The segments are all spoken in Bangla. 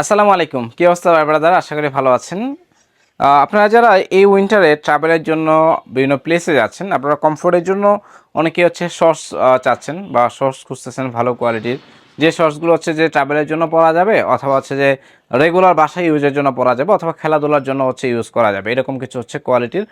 আসসালামু আলাইকুম। কি অবস্থা ব্রাদার? আশা করি ভালো আছেন। আপনারা যারা এই উইন্টারে ট্রাভেলের জন্য বিভিন্ন প্লেসে যাচ্ছেন, আপনারা কমফোর্টের জন্য অনেকে হচ্ছে শর্টস চাচ্ছেন বা শর্টস খুঁজতেছেন ভালো কোয়ালিটির যে শর্টসগুলো হচ্ছে যে ট্রাভেলের জন্য পরা যাবে অথবা হচ্ছে যে রেগুলার বাসায় ইউজের জন্য পরা যাবে অথবা খেলাধুলার জন্য হচ্ছে ইউজ করা যাবে, এরকম কিছু হচ্ছে কোয়ালিটির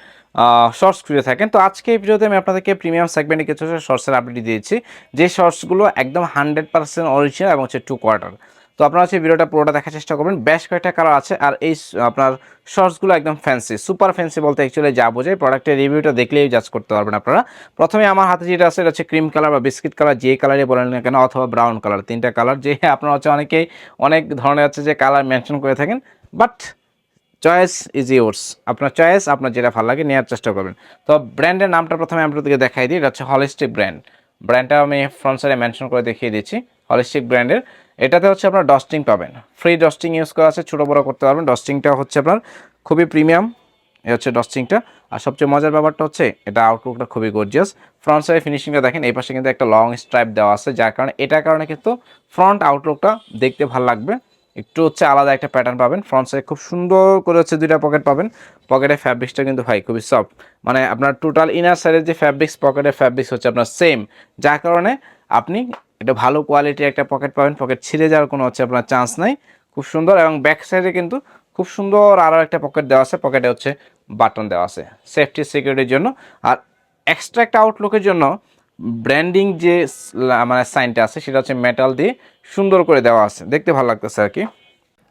শর্টস খুঁজে থাকেন। তো আজকে এই ভিডিওতে আমি আপনাদেরকে প্রিমিয়াম সেগমেন্টে কিছু হচ্ছে শর্টসের আপডেট দিয়েছি যে শর্টসগুলো একদম হান্ড্রেড পার্সেন্ট অরিজিনাল এবং হচ্ছে টু কোয়ার্টার তো আপনারা হচ্ছে ভিডিওটা পুরোটা দেখার চেষ্টা করবেন। বেশ কয়েকটা কালার আছে আর এই, আপনার শর্টসগুলো একদম ফ্যান্সি সুপার ফ্যান্সি বলতে অ্যাকচুয়ালি যা বোঝায় প্রোডাক্টের রিভিউটা দেখলেই জাজ করতে পারবেন আপনারা। প্রথমে আমার হাতে যেটা আছে, এটা হচ্ছে ক্রিম কালার বা বিস্কিট কালার যে কালারে বলেন না কেন, অথবা ব্রাউন কালার তিনটা কালার যে আপনারা হচ্ছে অনেকেই, অনেক ধরনের হচ্ছে যে কালার মেনশন করে থাকেন বাট চয়েস ইজ ইয়োর্স আপনার চয়েস আপনার যেটা ভালো লাগে নেওয়ার চেষ্টা করবেন। তো ব্র্যান্ডের নামটা প্রথমে আপনাদেরকে দেখাই দিই, এটা হচ্ছে হলিস্টিক ব্র্যান্ড ব্র্যান্ডটা আমি ফ্রন্ট সাইডে মেনশন করে দেখিয়ে দিচ্ছি। হলিস্টিক ব্র্যান্ডের এটাতে হচ্ছে আপনার ডস্টিং পাবেন। ফ্রি ডস্টিং ইউজ করা আছে, ছোটো বড়ো করতে পারবেন। ডস্টিংটা হচ্ছে আপনার খুবই প্রিমিয়াম এ হচ্ছে ডস্টিংটা আর সবচেয়ে মজার ব্যাপারটা হচ্ছে, এটা আউটলুকটা খুবই গর্জিয়াস ফ্রন্ট সাইড ফিনিশিংটা দেখেন, এই পাশে কিন্তু একটা লং স্ট্রাইপ দেওয়া আছে, যার কারণে, এটার কারণে কিন্তু ফ্রন্ট আউটলুকটা দেখতে ভালো লাগবে। একটু হচ্ছে আলাদা একটা প্যাটার্ন পাবেন। ফ্রন্ট সাইড খুব সুন্দর করে হচ্ছে দুইটা পকেট পাবেন। পকেটের ফ্যাব্রিক্সটা কিন্তু ভাই খুবই সফট মানে আপনার টোটাল ইনার সাইডের যে ফ্যাব্রিক্স পকেটের ফ্যাব্রিক্স হচ্ছে আপনার সেম যার কারণে আপনি এটা ভালো কোয়ালিটির একটা পকেট পাবেন। পকেট ছিঁড়ে যাওয়ার কোনো হচ্ছে আপনার চান্স নাই। খুব সুন্দর এবং ব্যাক সাইডে কিন্তু খুব সুন্দর আরও একটা পকেট দেওয়া আছে। পকেটে হচ্ছে বাটন দেওয়া আছে সেফটি সিকিউরিটির জন্য। আর এক্সট্রা একটা আউটলুকের জন্য ব্র্যান্ডিং যে মানে সাইনটা আছে, সেটা হচ্ছে মেটাল দিয়ে সুন্দর করে দেওয়া আছে। দেখতে ভালো লাগতেছে আর কি।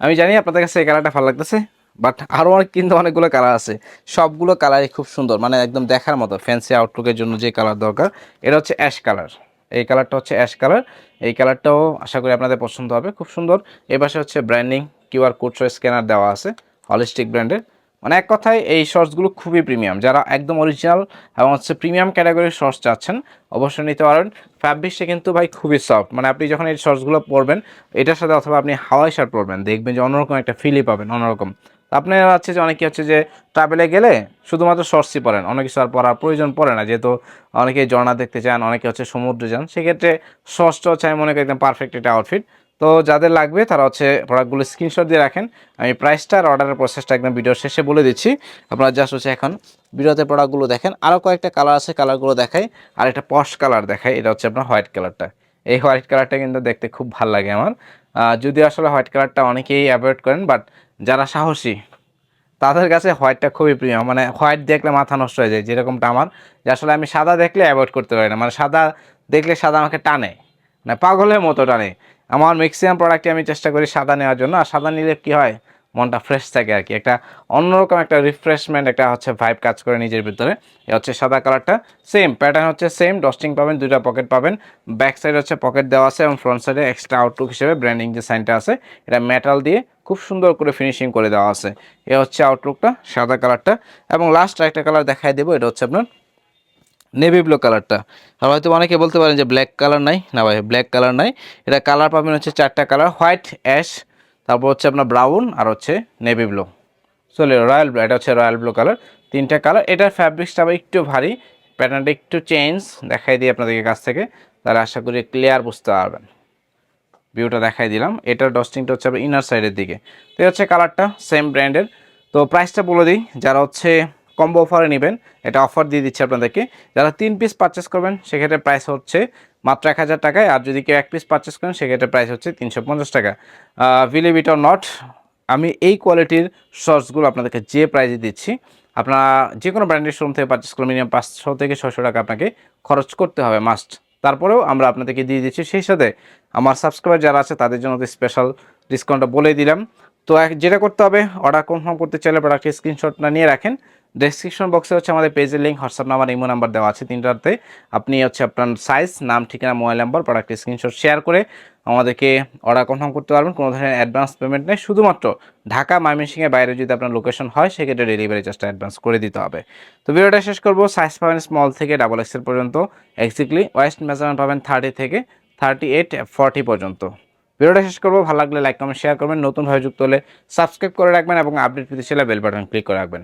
আমি জানি আপনাদের কাছে এই কালারটা ভালো লাগতেছে বাট আরও অনেক কিন্তু অনেকগুলো কালার আছে। সবগুলো কালারই খুব সুন্দর মানে একদম দেখার মতো ফ্যান্সি আউটলুকের জন্য যে কালার দরকার, এটা হচ্ছে অ্যাশ কালার এই কালারটা হচ্ছে অ্যাশ কালার। এই কালারটাও আশা করি আপনাদের পছন্দ হবে, খুব সুন্দর। এই পাশে হচ্ছে ব্র্যান্ডিং কিউআর কোড সহ স্ক্যানার দেওয়া আছে হলিস্টিক ব্র্যান্ডের মানে এক কথায় এই শর্টসগুলো খুবই প্রিমিয়াম যারা একদম অরিজিনাল এবং হচ্ছে প্রিমিয়াম ক্যাটাগরির শর্টস চাচ্ছেন, অবশ্যই নিতে পারেন। ফ্যাব্রিক্সটা কিন্তু ভাই খুবই সফট মানে আপনি যখন এই শর্টসগুলো পরবেন, এটার সাথে অথবা আপনি হাওয়াই শার্ট পরবেন, দেখবেন যে অন্যরকম একটা ফিলই পাবেন, অন্যরকম। আপনার হচ্ছে যে অনেকে হচ্ছে যে ট্রাভেলে গেলে শুধুমাত্র শর্টসই পরেন, অনেক কিছু আর পরার প্রয়োজন পড়ে না। যেহেতু অনেকে ঝর্ণা দেখতে চান, অনেকে হচ্ছে সমুদ্রে যান, সেক্ষেত্রে শর্টসটা হচ্ছে আমি মনে করি একদম পারফেক্ট একটা আউটফিট তো যাদের লাগবে তারা হচ্ছে প্রোডাক্টগুলো স্ক্রিনশট দিয়ে রাখেন। আমি প্রাইসটা আর অর্ডারের প্রসেসটা একদম ভিডিওর শেষে বলে দিচ্ছি। আপনারা জাস্ট হচ্ছে এখন ভিডিওতে প্রোডাক্টগুলো দেখেন। আরও কয়েকটা কালার আছে কালারগুলো দেখাই। আর একটা পশ কালার দেখাই, এটা হচ্ছে আপনার হোয়াইট কালারটা এই হোয়াইট কালারটা কিন্তু দেখতে খুব ভালো লাগে আমার। যদিও আসলে হোয়াইট কালারটা অনেকেই অ্যাভয়েড করেন বাট যারা সাহসী, তাদের কাছে হোয়াইটটা খুবই প্রিয়। মানে হোয়াইট দেখলে মাথা নষ্ট হয়ে যায়, যেরকমটা আমার। যে আসলে আমি সাদা দেখলে অ্যাভয়েড করতে পারি না। মানে সাদা দেখলে সাদা আমাকে টানে, না পাগলের মতো টানে। আমার ম্যাক্সিমাম প্রোডাক্টে আমি চেষ্টা করি সাদা নেওয়ার জন্য। আর সাদা নিলে কী হয়? মনটা ফ্রেশ থাকে আর কি। একটা অন্যরকম একটা রিফ্রেশমেন্ট একটা হচ্ছে ভাইব কাজ করে নিজের ভিতরে। এ হচ্ছে সাদা কালারটা সেম প্যাটার্ন হচ্ছে সেম ডস্টিং পাবেন, দুইটা পকেট পাবেন। ব্যাক সাইড হচ্ছে পকেট দেওয়া আছে এবং ফ্রন্ট সাইডে এক্সট্রা আউটলুক হিসেবে ব্র্যান্ডিং যে সাইনটা আছে, এটা মেটাল দিয়ে খুব সুন্দর করে ফিনিশিং করে দেওয়া আছে। এ হচ্ছে আউটলুকটা সাদা কালারটা। এবং লাস্ট একটা কালার দেখাই দেবো, এটা হচ্ছে আপনার নেভি ব্লু কালারটা আর হয়তো অনেকে বলতে পারেন যে ব্ল্যাক কালার নাই। না ভাই ব্ল্যাক কালার নাই। এটা কালার পাবেন হচ্ছে চারটা কালার হোয়াইট অ্যাশ তারপর হচ্ছে আপনার ব্রাউন আর হচ্ছে নেভি ব্লু চলে রয়্যাল ব্লু এটা হচ্ছে রয়্যাল ব্লু কালার তিনটা কালার এটার ফ্যাব্রিক্সটা আবার একটু ভারী প্যাটার্নটা একটু চেঞ্জ দেখাই দিই আপনাদেরকে কাছ থেকে। তাহলে আশা করি ক্লিয়ার বুঝতে পারবেন। ভিউটা দেখাই দিলাম। এটার ডস্টিংটা হচ্ছে আপনার ইনার সাইডের দিকে। তো হচ্ছে কালারটা সেম ব্র্যান্ডের তো প্রাইসটা বলে দিই, যারা হচ্ছে কম্বো অফারে নেবেন। এটা অফার দিয়ে দিচ্ছে আপনাদেরকে। যারা তিন পিস পারচেস করবেন, সেক্ষেত্রে প্রাইস হচ্ছে মাত্র এক হাজার টাকায়। আর যদি কেউ এক পিস পারচেস করেন, সেক্ষেত্রে প্রাইস হচ্ছে তিনশো পঞ্চাশ টাকা। বিলিভ ইট অর নট আমি এই কোয়ালিটির শর্টসগুলো আপনাদেরকে যে প্রাইজে দিচ্ছি, আপনারা যে কোনো ব্র্যান্ডের শোরুম থেকে পারচেস করলে মিনিমাম পাঁচশো থেকে ছশো টাকা আপনাকে খরচ করতে হবে মাস্ট তারপরেও আমরা আপনাদেরকে দিয়ে দিচ্ছি। সেই সাথে আমার সাবস্ক্রাইবার যারা আছে, তাদের জন্য স্পেশাল ডিসকাউন্টটা বলে দিলাম। তো যেটা করতে হবে অর্ডার কনফার্ম করতে চাইলে প্রোডাক্টের স্ক্রিনশটটা নিয়ে রাখেন। ডেসক্রিপশন বক্সে হচ্ছে আমাদের পেজের link WhatsApp number imo number দেওয়া আছে তিনটাতে। আপনি হচ্ছে আপনার সাইজ নাম, ঠিকানা মোবাইল নাম্বার প্রোডাক্টের স্ক্রিনশট শেয়ার করে আমাদেরকে অর্ডার কনফার্ম করতে পারবেন। কোনো ধরনের অ্যাডভান্স পেমেন্ট নেই। শুধুমাত্র ঢাকা, ময়মনসিংহের বাইরে যদি আপনার লোকেশন হয়, সেক্ষেত্রে ডেলিভারি চার্জটা অ্যাডভান্স করে দিতে হবে। তো ভিডিওটা শেষ করব। সাইজ পাবেন স্মল থেকে ডাবল এক্সেল পর্যন্ত। এক্স্যাক্টলি ওয়েস্ট মেজারমেন্ট পাবেন থার্টি থেকে থার্টি এইট পর্যন্ত। ভিডিওটা শেষ করব। ভালো লাগলে লাইক কমেন্ট শেয়ার করবেন। নতুনভাবে যুক্ত হলে সাবস্ক্রাইব করে রাখবেন এবং আপডেট পেতে বেল বাটন ক্লিক করে রাখবেন।